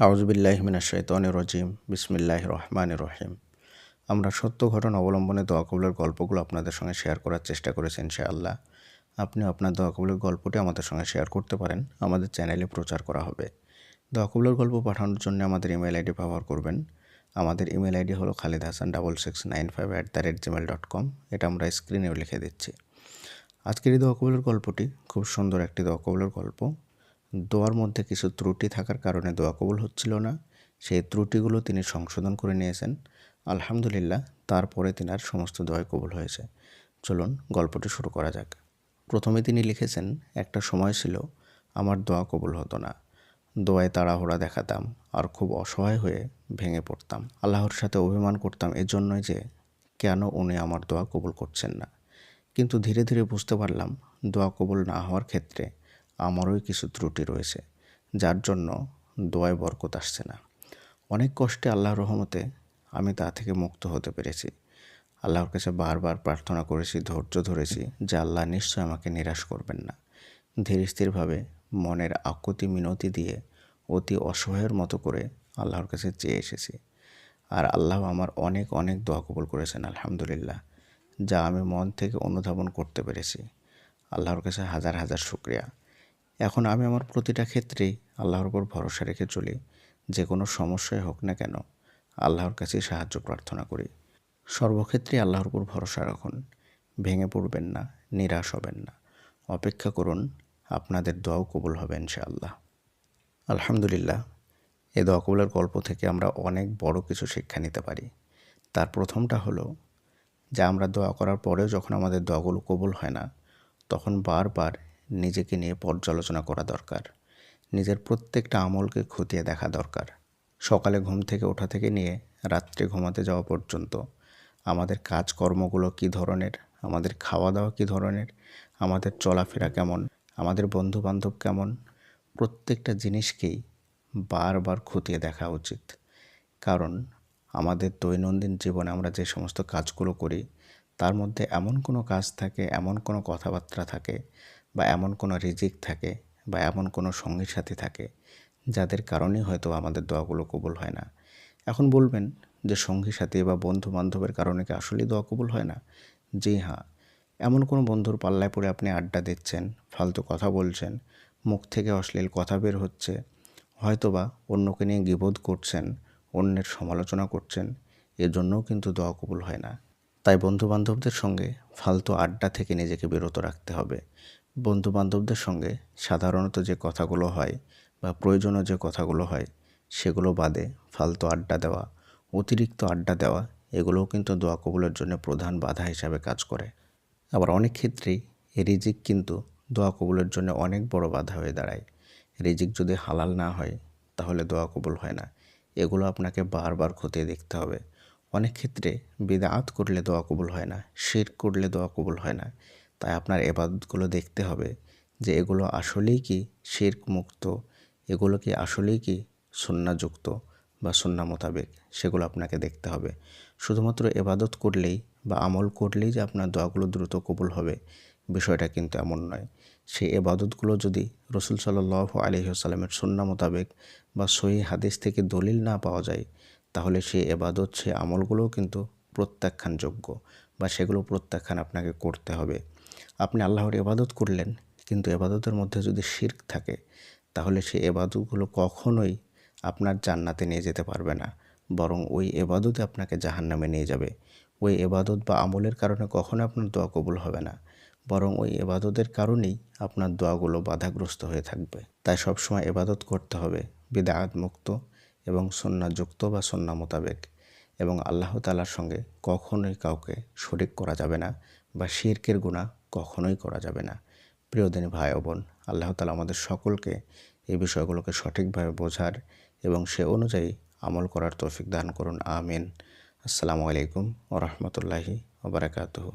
আউজবিল্লাহমিনা শৈতন রজিম। বিসমিল্লাহ রহমান রহিম। আমরা সত্য ঘটনা অবলম্বনে দোয়া কবুলের গল্পগুলো আপনাদের সঙ্গে শেয়ার করার চেষ্টা করেছি ইনশাআল্লাহ। আপনি আপনার দোয়া কবুলের গল্পটি আমাদের সঙ্গে শেয়ার করতে পারেন। আমাদের চ্যানেলে প্রচার করা হবে। দোয়া কবুলের গল্প পাঠানোর জন্য আমাদের ইমেল আইডি ব্যবহার করবেন। আমাদের ইমেল আইডি হলো Khalid Hasan double six nine five at the rate Gmail dot com এটা আমরা স্ক্রিনেও লিখে দিচ্ছি। আজকের এই দোয়া কবুলের গল্পটি খুব সুন্দর একটি দোয়া কবুলের গল্প। দোয়ার মধ্যে কিছু ত্রুটি থাকার কারণে দোয়া কবুল হচ্ছিল না। সেই ত্রুটিগুলো তিনি সংশোধন করে নিয়েছেন। আলহামদুলিল্লাহ, তারপরে তিনার সমস্ত দোয়াই কবুল হয়েছে। চলুন গল্পটি শুরু করা যাক। প্রথমে তিনি লিখেছেন, একটা সময় ছিল, আমার দোয়া কবুল হতো না। দোয়ায় তাড়াহুড়া দেখাতাম আর খুব অসহায় হয়ে ভেঙে পড়তাম। আল্লাহর সাথে অভিমান করতাম এজন্যই যে কেন উনি আমার দোয়া কবুল করছেন না। কিন্তু ধীরে ধীরে বুঝতে পারলাম, দোয়া কবুল না হওয়ার ক্ষেত্রে আমারই কিছু ত্রুটি রয়েছে, যার জন্য দোয়ায় বরকত আসছে না। অনেক কষ্টে আল্লাহর রহমতে আমি তা থেকে মুক্ত হতে পেরেছি। আল্লাহর কাছে বারবার প্রার্থনা করেছি, ধৈর্য ধরেছি যে আল্লাহ নিশ্চয় আমাকে নিরাশ করবেন না। ধীর স্থিরভাবে মনের আকুতি মিনতি দিয়ে অতি অসহায়ের মতো করে আল্লাহর কাছে চেয়ে এসেছি। আর আল্লাহ আমার অনেক অনেক দোয়া কবুল করেছেন, আলহামদুলিল্লাহ, যা আমি মন থেকে অনুধাবন করতে পেরেছি। আল্লাহর কাছে হাজার হাজার শুক্রিয়া। এখন আমি আমার প্রতিটা ক্ষেত্রেই আল্লাহর উপর ভরসা রেখে চলি, যে কোনো সমস্যায় হোক না কেন, আল্লাহর কাছে সাহায্য প্রার্থনা করি। সর্বক্ষেত্রে আল্লাহর উপর ভরসা রাখুন, ভেঙে পড়বেন না, নিরাশ হবেন না। অপেক্ষা করুন, আপনাদের দোয়াও কবুল হবে ইনশাআল্লাহ। আলহামদুলিল্লাহ, এ দোয়া কবুলের গল্প থেকে আমরা অনেক বড় কিছু শিক্ষা নিতে পারি। তার প্রথমটা হলো, যে আমরা দোয়া করার পরেও যখন আমাদের দোয়াগুলো কবুল হয় না, তখন বারবার নিজেকে নিয়ে পর্যালোচনা করা দরকার। নিজের প্রত্যেকটা আমলকে খতিয়ে দেখা দরকার। সকালে ঘুম থেকে ওঠা থেকে নিয়ে রাত্রে ঘুমাতে যাওয়া পর্যন্ত। আমাদের কাজকর্মগুলো কী ধরনের? আমাদের খাওয়া দাওয়া কী ধরনের? আমাদের চলাফেরা কেমন? আমাদের বন্ধু বান্ধব কেমন? প্রত্যেকটা জিনিসকেই বারবার খতিয়ে দেখা উচিত। কারণ আমাদের দৈনন্দিন জীবনে আমরা যে সমস্ত কাজগুলো করি, তার মধ্যে এমন কোনো কাজ থাকে, এমন কোনো কথাবার্তা থাকে বা এমন কোনো রিজিক থাকে বা এমন কোনো সঙ্গী সাথী থাকে, যাদের কারণে হয়তো আমাদের দোয়াগুলো কবুল হয় না। এখন বলবেন যে সঙ্গী সাথী বা বন্ধু বান্ধবের কারণে কি আসলেই দোয়া কবুল হয় না? জি হ্যাঁ। এমন কোনো বন্ধুর পাল্লায় পড়ে আপনি আড্ডা দিচ্ছেন, ফালতু কথা বলছেন, মুখ থেকে অশ্লীল কথা বের হচ্ছে, হয়তোবা অন্যকে নিয়ে গিবোধ করছেন, অন্যের সমালোচনা করছেন, এজন্যও কিন্তু দোয়া কবুল হয় না। তাই বন্ধু বান্ধবদের সঙ্গে ফালতু আড্ডা থেকে নিজেকে বিরত রাখতে হবে। বন্ধু বান্ধবদের সঙ্গে সাধারণত যে কথাগুলো হয় বা প্রয়োজনীয় যে কথাগুলো হয়, সেগুলো বাদে ফালতু আড্ডা দেওয়া, অতিরিক্ত আড্ডা দেওয়া, এগুলোও কিন্তু দোয়া কবুলের জন্য প্রধান বাধা হিসাবে কাজ করে। আবার অনেক ক্ষেত্রেই রিজিক কিন্তু দোয়া কবুলের জন্য অনেক বড় বাধা হয়ে দাঁড়ায়। রিজিক যদি হালাল না হয়, তাহলে দোয়া কবুল হয় না। এগুলো আপনাকে বারবার খতিয়ে দেখতে হবে। অনেক ক্ষেত্রে বিদাত করলে দোয়া কবুল হয় না, শির করলে দোয়া কবুল হয় না। তাই আপনার এবাদতগুলো দেখতে হবে যে এগুলো আসলেই কি শির্ক মুক্ত এগুলো কি আসলেই কি সন্নাযুক্ত বা সন্না মোতাবেক? সেগুলো আপনাকে দেখতে হবে। শুধুমাত্র এবাদত করলেই বা আমল করলেই যে আপনার দোয়াগুলো দ্রুত কবুল হবে বিষয়টা কিন্তু এমন নয়। সেই এবাদতগুলো যদি রসুল সাল্লাহ আলহিহাস্লামের সন্না মোতাবেক বা সহি হাদিস থেকে দলিল না পাওয়া যায়, তাহলে সেই এবাদত সে আমলগুলোও কিন্তু প্রত্যাখ্যানযোগ্য বা সেগুলো প্রত্যাখ্যান আপনাকে করতে হবে। আপনি আল্লাহর এবাদত করলেন, কিন্তু এবাদতের মধ্যে যদি শির্ক থাকে, তাহলে সেই এবাদতগুলো কখনোই আপনার জান্নাতে নিয়ে যেতে পারবে না। বরং ওই এবাদতে আপনাকে জাহান নামে নিয়ে যাবে। ওই এবাদত বা আমলের কারণে কখনো আপনার দোয়া কবুল হবে না। বরং ওই এবাদতের কারণেই আপনার দোয়াগুলো বাধাগ্রস্ত হয়ে থাকবে। তাই সবসময় এবাদত করতে হবে বিদায়াত মুক্ত এবং সন্ন্যাযুক্ত বা সন্না মোতাবেক। এবং আল্লাহ তালার সঙ্গে কখনোই কাউকে শরিক করা যাবে না বা শিরকের গুণা কখনোই করা যাবে না। প্রিয় দিনী ভাই বোন, আল্লাহ তালা আমাদের সকলকে এই বিষয়গুলোকে সঠিকভাবে বোঝার এবং সে অনুযায়ী আমল করার তৌফিক দান করুন, আমিন। আসসালামু আলাইকুম ও রহমতুল্লাহি ওবরাকাতহ